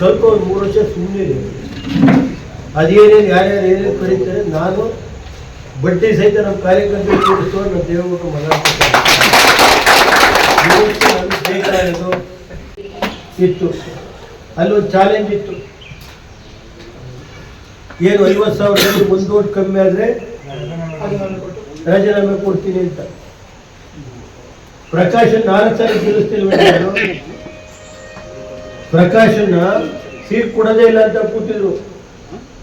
ಸ್ವಲ್ಪ ಒಂದು ಮೂರು ವರ್ಷ ಸುಮ್ಮನೆ ಅದೇನೇನು ಯಾರ್ಯಾರು ಏನೇನು ಕರೀತಾರೆ, ನಾನು ಬಡ್ಡಿ ಸಹಿತ ನಮ್ಮ ಕಾರ್ಯಕರ್ತರು ಕೂಡಿಸುವ ನಮ್ಮ ನಮ್ಗೆ ಬೇಕಾಗಿರೋದು ಇತ್ತು. ಅಲ್ಲೊಂದು ಚಾಲೆಂಜ್ ಇತ್ತು. ಏನು, ಐವತ್ತು ಸಾವಿರದಲ್ಲಿ ಒಂದು ಓಟ್ ಕಮ್ಮಿ ಆದರೆ ರಾಜೀನಾಮೆ ಕೊಡ್ತೀನಿ ಅಂತ. ಪ್ರಕಾಶ್ ನಾಲ್ಕು ಸಾರಿ ಗೆಲ್ಲಿಸ್ತಿಲ್ವ ಪ್ರಕಾಶನ್ನ ಸೀಟ್ ಕೊಡೋದೇ ಇಲ್ಲ ಅಂತ ಕೂತಿದ್ರು.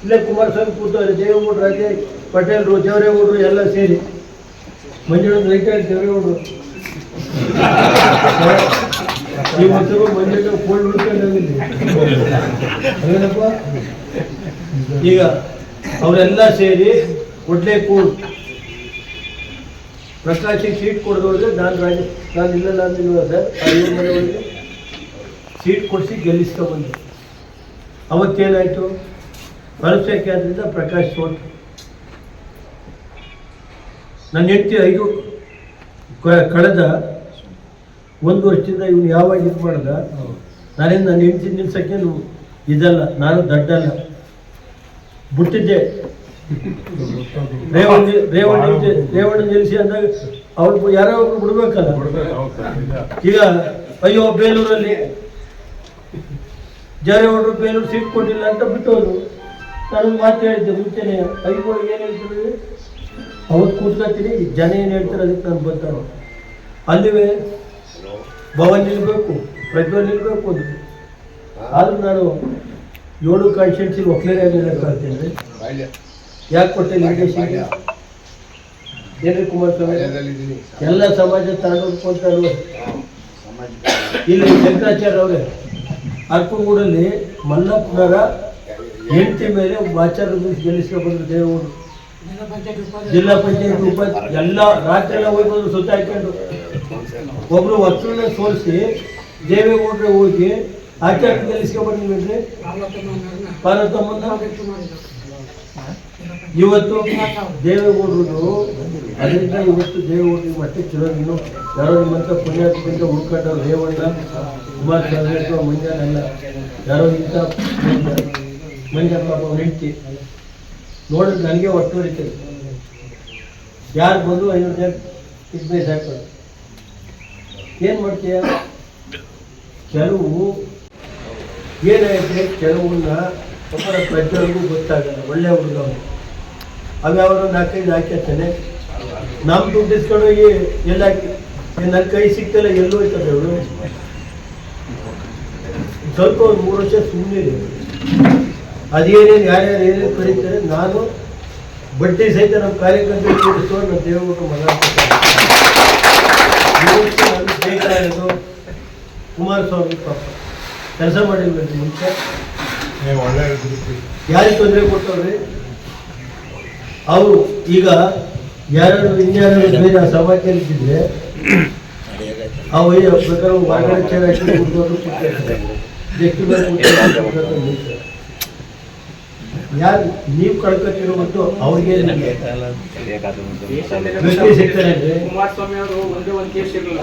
ಇಲ್ಲೇ ಕುಮಾರಸ್ವಾಮಿ ಕೂತವ್ರೆ, ದೇವೇಗೌಡರು ರಾಜೇ ಪಟೇಲ್ರು ದೇವರೇಗೌಡರು ಎಲ್ಲ ಸೇರಿ. ಮಂಜುನಾಥ್ ರಿಟೈರ್ಡ್ ದೇವರೇಗೌಡರು ಇವತ್ತು ಮಂಜುನಾಥ ಫೋನ್ ಏನಪ್ಪ? ಈಗ ಅವರೆಲ್ಲ ಸೇರಿ ಒಡ್ಲೆ ಕೂಡ್ ಪ್ರಕಾಶಿಗೆ ಸೀಟ್ ಕೊಡೋದ್ರೆ ನಾನು ರಾಜ ನಾನು ಇಲ್ಲ ನಾನು ಇಲ್ಲ ಸರ್. ಮನೆ ಸೀಟ್ ಕೊಡಿಸಿ ಗೆಲ್ಲಿಸ್ಕೊ ಬಂದೆ ಅವತ್ತೇನಾಯಿತು? ಹೊರಸಕ್ಕಾದ್ರಿಂದ ಪ್ರಕಾಶ್ ಸೋಟ್ ನನ್ನ ಹೆಂಡತಿ ಐದು ಕಳೆದ ಒಂದು ವರ್ಷದಿಂದ ಇವನು ಯಾವಾಗ ಇದು ಮಾಡ್ದ? ನಾನೇನು ನನ್ನ ಹೆಂಡತಿ ನಿಲ್ಸೋಕ್ಕೆ ಇದಲ್ಲ, ನಾನು ದಡ್ಡಲ್ಲ. ಬಿಟ್ಟಿದ್ದೆ. ರೇವಣ್ಣ ರೇವಣ್ಣ ರೇವಣ್ಣ ನಿಲ್ಲಿಸಿ ಅಂದಾಗ ಅವ್ರು ಯಾರೋ ಒಬ್ರು ಬಿಡ್ಬೇಕಲ್ಲ? ಈಗ, ಅಯ್ಯೋ, ಬೇಲೂರಲ್ಲಿ ಜಾರೇಗೌಡರು ಬೇಲೂರು ಸೀಟ್ ಕೊಟ್ಟಿಲ್ಲ ಅಂತ ಬಿಟ್ಟೋದು ನನಗೆ ಮಾತು ಹೇಳಿದ್ದೆ ಮುಂಚೆನೆ ಐದು ಏನು ಹೇಳ್ತಾರೆ? ಅವತ್ತು ಕೂತ್ಕೊತೀನಿ ಜನ ಏನು ಹೇಳ್ತಾರೆ ಅದಕ್ಕೆ ನಾನು ಬರ್ತಾನೆ ಅಲ್ಲಿವೆ ಭವನ್ ನಿಲ್ಬೇಕು ಪ್ರಜ್ವಲ್ ನಿಲ್ಬೇಕು ಅದು ಆದ್ರೂ ನಾನು ಏಳು ಕಾನ್ಸ್ಟಿಟ್ಯೂನ್ಸಿ ಒಕ್ಕಲೇ ಆಗಿರಕ್ಕಾಗ್ತೇನೆ ಯಾಕೆ ಕೊಟ್ಟೆ ಏನೇ ಏನ್ರಿ ಕುಮಾರಸ್ವಾಮಿ ಎಲ್ಲ ಸಮಾಜ ತಗೊಂಡು ಇಲ್ಲಿ ಶಂಕರಾಚಾರ್ಯ ಅವರೇ ಅರ್ಕುಗೂಡಲ್ಲಿ ಮಲ್ಲಪ್ಪನವರ ಹೆಂಡತಿ ಮೇಲೆ ಆಚಾರ ಗೆಲ್ಲಿಸ್ಕೊಂಡು ಬಂದ್ರು ದೇವರು. ಜಿಲ್ಲಾ ಪಂಚಾಯತ್ ಉಪ, ಎಲ್ಲ ರಾತ್ರಿ ಎಲ್ಲ ಹೋಗಿ ಬಂದು ಸುತ್ತ ಹಾಕೊಂಡು ಒಬ್ರು ವಸ್ತುನ ಸೋಲಿಸಿ ದೇವೇಗೌಡ್ರೆ ಹೋಗಿ ಆಚಾರ ಗೆಲ್ಲಿಸ್ಕೊಂಡು ಬಂದಿದ್ರಿ ಪಾರ್ವತಮ್ಮನ ಇವತ್ತು ದೇವೇಗೌಡರು ಅದರಿಂದ ಇವತ್ತು ದೇವೇಗೌಡರಿಗೆ ಮತ್ತೆ ಇನ್ನು ಯಾರೋ ನಿಮ್ಮಂತ ಪುಣ್ಯಾತ್ಮದಿಂದ ಹುಡ್ಕೊಂಡವ್ರು ರೇವಣ್ಣ ಕುಮಾರಸ್ವಾಮಿ ಅಥವಾ ಮಂಜಾನೆಲ್ಲ ಯಾರೋ ಇಂಥ ಮಂಜಾನ ಪಾಪ ಹೆಂಡತಿ. ನೋಡಿದ್ರೆ ನನಗೆ ಒಟ್ಟು ಹೊಡಿತದೆ ಯಾರು ಬಂದು ಐನೂರು ಜನ ಇದ್ಮೇಲೆ ಹಾಕೋದು ಏನು ಮಾಡ್ತೀಯ? ಕೆಲವು ಏನಾಯ್ತು? ಕೆಲವನ್ನ ಒಬ್ಬರ ಪ್ರಜ್ವಲ್ಗೂ ಗೊತ್ತಾಗಲ್ಲ, ಒಳ್ಳೆ ಹುಡುಗ ಅವನು ಅವರು ನಾಲ್ಕೈದು ಹಾಕಿರ್ತಾನೆ ನಮ್ಮ ದುಡ್ಡು ಇಸ್ಕೊಂಡು ಹೋಗಿ ಎಲ್ಲ ನನ್ನ ಕೈ ಸಿಗ್ತಲ್ಲ, ಎಲ್ಲೂ ಹೋಯ್ತದೆ ಅವಳು? ಸ್ವಲ್ಪ ಒಂದು ಮೂರು ವರ್ಷ ಸುಮ್ಮನೆ ಅದೇನೇನು ಯಾರ್ಯಾರು ಏನೇನು ಕರೀತಾರೆ, ನಾನು ಬಡ್ಡಿ ಸಹಿತ ನಮ್ಮ ಕಾರ್ಯಕರ್ತರು ಕೂಡಿಸ್ಕೊಂಡು ನಮ್ಮ ನಮ್ಗೆ ಬೇಕಾಗಿರೋದು ಕುಮಾರಸ್ವಾಮಿ ಪಾಪ. ಕೆಲಸ ಮಾಡಿರ್ಬೇಕು ಮುಂಚೆ. ಯಾರಿಗೆ ತೊಂದರೆ ಕೊಟ್ಟವ್ರಿ? ಅವರು ಈಗ ಯಾರು ಇನ್ಯಾರು ಬೇರೆ ಆ ಸಮಾಜದಲ್ಲಿ ಇದ್ದಿದ್ರೆ ಆ ವೈ ಬೇಕಾದ್ರೆ ಹೊರಗಡೆ ಚೇರ್ ಹಾಕಿ. ಯಾರು ನೀವು ಕಳ್ಕೊತಿರೋ ಮತ್ತು ಅವ್ರಿಗೆ ಕುಮಾರಸ್ವಾಮಿ ಅವರು ಒಂದೇ ಒಂದು ಕೇಸ್ ಇರಲಿಲ್ಲ